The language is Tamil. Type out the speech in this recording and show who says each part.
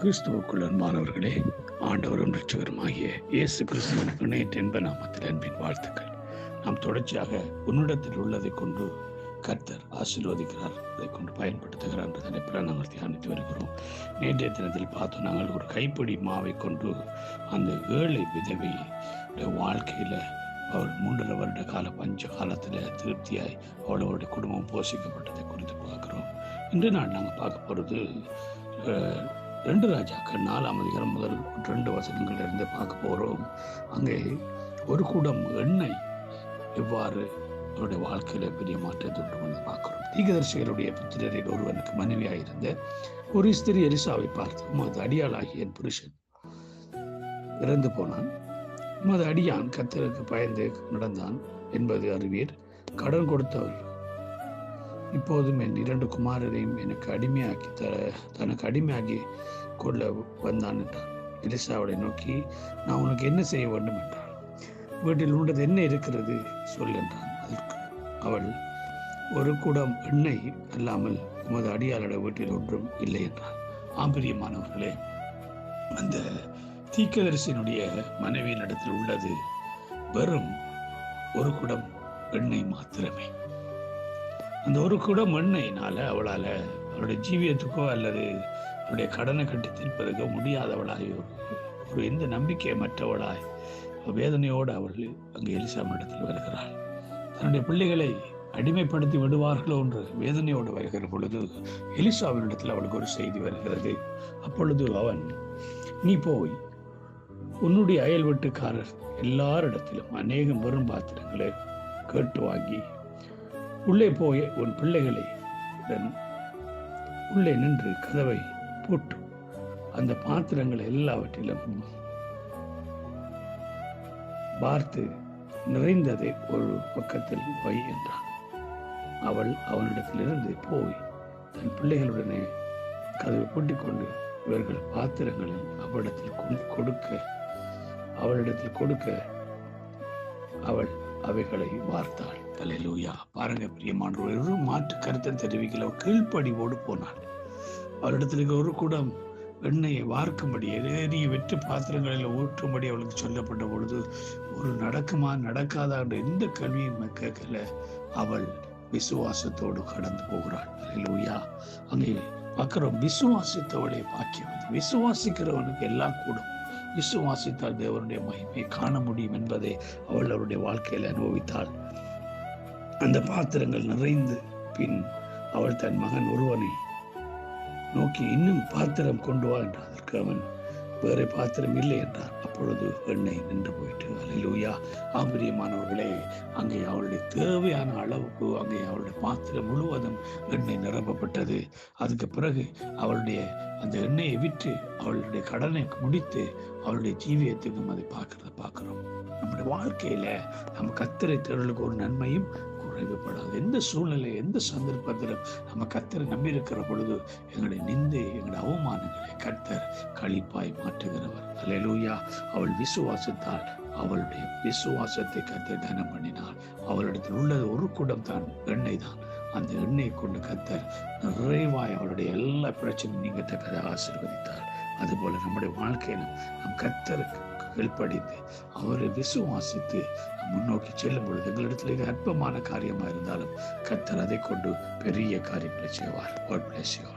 Speaker 1: கிறிஸ்துவுக்குள் அன்பானவர்களே ஆண்டவரும் ரட்சகருமாகிய இயேசு கிறிஸ்துவின் இணையற்ற என்ப நாமத்தில் அன்பின் வாழ்த்துக்கள். நாம் தொடர்ச்சியாக உன்னிடத்தில் உள்ளதை கொண்டு கர்த்தர் ஆசீர்வதிக்கிறார் அதை கொண்டு பயன்படுத்துகிறார் என்ற பிற நாங்கள் தியானித்து வருகிறோம். நேற்றைய தினத்தில் பார்த்தோம் நாங்கள் ஒரு கைப்பிடி மாவை கொண்டு அந்த ஏழை விதவை வாழ்க்கையில் அவள் மூன்றரை வருட கால பஞ்ச காலத்தில் திருப்தியாய் அவளோட குடும்பம் போஷிக்கப்பட்டதை குறித்து பார்க்குறோம். இன்று நாள் நாங்கள் பார்க்க போகிறது ரெண்டு ராஜாக்கள் நாலாம் அதிகாரம் முதல் ரெண்டு வசனங்கள் இருந்து பார்க்க போகிறோம் அங்கே ஒரு கூடம் எண்ணெய் எவ்வாறு அவருடைய வாழ்க்கையில பெரிய மாற்றத்தை உண்டு பண்ணி பார்க்கிறோம். தீகதர்சிகளுடைய புத்திரரில் ஒருவனுக்கு மனைவியாக இருந்த ஒரு ஸ்திரி எரிசாவை பார்த்து உமது அடியாளாகிய என் புருஷன் இறந்து போனான். உமது அடியான் கத்தருக்கு பயந்து நடந்தான் என்பது அறிவீர். கடன் கொடுத்தவர் இப்போதும் என் இரண்டு குமாரரையும் எனக்கு அடிமையாக்கி த தனக்கு அடிமையாகி கொள்ள வந்தான் என்றான். எலிசாவளை நோக்கி நான் உனக்கு என்ன செய்ய வேண்டும் என்றான் வீட்டில் உண்டது என்ன இருக்கிறது சொல் என்றான். அதற்கு அவள் ஒரு குடம் எண்ணெய் அல்லாமல் உமது அடியாளோட வீட்டில் ஒன்றும் இல்லை என்றான் ஆம்பரியமானவர்களே அந்த தீக்கதரிசனுடைய மனைவியின் இடத்தில் உள்ளது. வெறும் ஒரு குடம் எண்ணெய் மாத்திரமே. அந்த ஒரு கூட எண்ணெயினால அவளால் அவளுடைய ஜீவியத்துக்கோ அல்லது அவருடைய கடனை கட்டி தீர்ப்பதற்கோ முடியாதவளாய் ஒரு எந்த நம்பிக்கையை மற்றவளாய் வேதனையோடு அவள் அங்கு எலிசாமிடத்தில் வருகிறாள். தன்னுடைய பிள்ளைகளை அடிமைப்படுத்தி விடுவார்களோ என்று வேதனையோடு வருகிற பொழுது எலிசாவினிடத்தில் அவளுக்கு ஒரு செய்தி வருகிறது. அப்பொழுது அவன் நீ போய் உன்னுடைய அயல் வீட்டுக்காரர் எல்லாரிடத்திலும் அநேகம் வெறும் பாத்திரங்களை கேட்டு வாங்கி உள்ளே போய் உன் பிள்ளைகளை உள்ளே நின்று கதவை போட்டு அந்த பாத்திரங்கள் எல்லாவற்றிலும் பார்த்து நிறைந்ததை ஒரு பக்கத்தில் வை என்றான். அவள் அவனிடத்திலிருந்து போய் தன் பிள்ளைகளுடனே கதவை பூட்டிக்கொண்டு இவர்கள் பாத்திரங்களை அவளிடத்தில் கொடுக்க அவளிடத்தில் கொடுக்க அவள் அவைகளை வார்த்தாள். தலையிலூயா பாருங்க பிரியமான ஒரு மாற்று கருத்தை தெரிவிக்கல கீழ்ப்படிவோடு போனாள் அவரிடத்துல ஒரு கூடம் வெண்ணையை வார்க்கும்படி எரிய வெற்று பாத்திரங்களில் ஊற்றும்படி அவளுக்கு சொல்லப்பட்ட பொழுது ஒரு நடக்குமா நடக்காதா? என்ற எந்த கல்வியும் கேட்கல. அவள் விசுவாசத்தோடு கடந்து போகிறாள். லூயா அங்கே பார்க்கிறோம் விசுவாசித்தவளை பாக்கியம் விசுவாசிக்கிறவனுக்கு எல்லாம் கூடும். விசுவாசித்தால் தேவனுடைய மகிமையை காண முடியும் என்பதை அவள் அவருடைய வாழ்க்கையில் அனுபவித்தாள். அந்த பாத்திரங்கள் நிறைந்து பின் அவள் தன் மகன் ஒருவனை நோக்கி இன்னும் பாத்திரம் கொண்டு வா என்றார். அதற்கு அவன் வேறு பாத்திரம் இல்லை என்றார். அப்பொழுது எண்ணெய் நின்று போயிட்டு அலையிலூயா ஆம்பரியமானவர்களே அங்கே அவளுடைய தேவையான அளவுக்கு அங்கே அவளுடைய பாத்திரம் முழுவதும் எண்ணெய் நிரப்பப்பட்டது. அதுக்கு பிறகு அவளுடைய அந்த எண்ணெயை விற்று அவளுடைய கடனை முடித்து அவளுடைய ஜீவியத்துக்கும் அதை பார்க்கறத பார்க்கிறோம். நம்முடைய வாழ்க்கையில நம்ம கத்திரை தேடலுக்கு ஒரு நன்மையும் குறைவுபடாது எந்த சூழ்நிலை எந்த சந்தர்ப்பத்திலும் நம்ம கத்தரை நம்பி இருக்கிற பொழுது எங்களுடைய நிந்தை எங்களுடைய அவமானங்களை கத்தர் களிப்பாய் மாற்றுகிறவர். அலையலூயா அவள் விசுவாசத்தால் அவளுடைய விசுவாசத்தை கத்தர் கனம் பண்ணினார். அவளிடத்தில் உள்ளது ஒரு குடம் தான் எண்ணெய் தான். அந்த எண்ணெயை கொண்டு கத்தர் நிறைவாய் அவளுடைய எல்லா பிரச்சனையும் நீங்கத்தக்கதை ஆசீர்வதித்தார். அதுபோல நம்முடைய வாழ்க்கையிலும் நம் கத்தருக்கு கீழ்ப்படிந்து அவரை விசுவாசித்து முன்னோக்கி செல்லும் பொழுது எங்களிடத்தில் இது அற்பமான காரியமாக இருந்தாலும் கத்தர் அதை கொண்டு பெரிய காரியங்களை செய்வார் God.